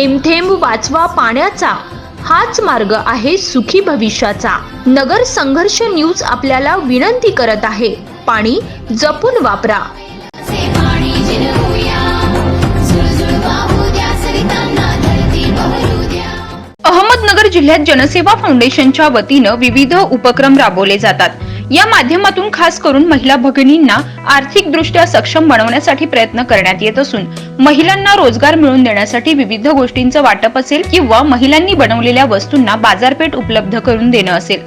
थेंब थेंब वाचवा पाण्याचा. हाच मार्ग आहे सुखी भविष्याचा. नगर संघर्ष न्यूज आपल्याला विनंती करत आहे. पाणी जपून वापरा. अहमदनगर जिल्ह्यात जनसेवा फाउंडेशनच्या वतीनं विविध उपक्रम राबवले जातात. या माध्यमातून खास करून महिला भगिनींना आर्थिकदृष्ट्या सक्षम बनवण्यासाठी प्रयत्न करण्यात येत असून महिलांना रोजगार मिळवून देण्यासाठी विविध गोष्टींचं वाटप असेल किंवा महिलांनी बनवलेल्या वस्तूंना बाजारपेठ उपलब्ध करून देणं असेल.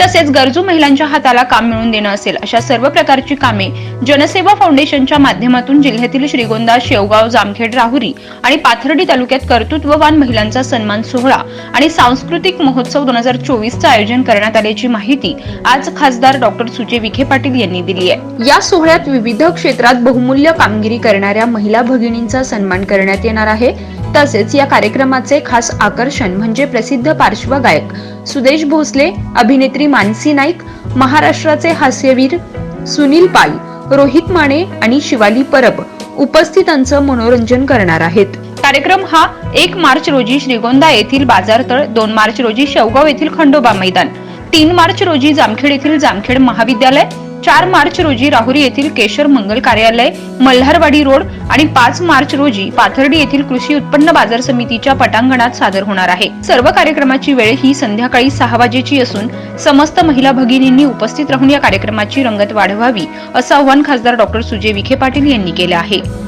तसेच गरजू महिलांच्या हाताला काम मिळवून देणं असेल अशा सर्व प्रकारची कामे जनसेवा फाउंडेशनच्या माध्यमातून जिल्ह्यातील श्रीगोंदा शेवगाव जामखेड राहुरी आणि पाथर्डी तालुक्यात कर्तृत्ववान महिलांचा सन्मान सोहळा आणि सांस्कृतिक महोत्सव दोन हजार चोवीसचं आयोजन करण्यात आल्याची माहिती आज खासदार डॉक्टर सुजय विखे पाटील यांनी दिली आहे. या सोहळ्यात विविध क्षेत्रात बहुमूल्य कामगिरी करणाऱ्या महिला भगिनींचा सन्मान करण्यात येणार आहे. तसेच या कार्यक्रमाचे खास आकर्षण म्हणजे प्रसिद्ध पार्श्वगायक सुदेश भोसले अभिनेत्री मानसी नाईक महाराष्ट्राचे हास्यवीर सुनील पाल रोहित माने आणि शिवाली परब उपस्थितांचं मनोरंजन करणार आहेत. कार्यक्रम हा एक मार्च रोजी श्रीगोंदा येथील बाजारतळ दोन मार्च रोजी शेवगाव येथील खंडोबा मैदान तीन मार्च रोजी जामखेड येथील जामखेड महाविद्यालय चार मार्च रोजी राहुरी येथील केशर मंगल कार्यालय मल्हारवाडी रोड आणि पाच मार्च रोजी पाथर्डी येथील कृषी उत्पन्न बाजार समितीच्या पटांगणात सादर होणार आहे. सर्व कार्यक्रमाची वेळ ही संध्याकाळी सहा वाजेची असून समस्त महिला भगिनींनी उपस्थित राहून या कार्यक्रमाची रंगत वाढवावी असं आवाहन खासदार डॉक्टर सुजय विखे पाटील यांनी केलं आहे.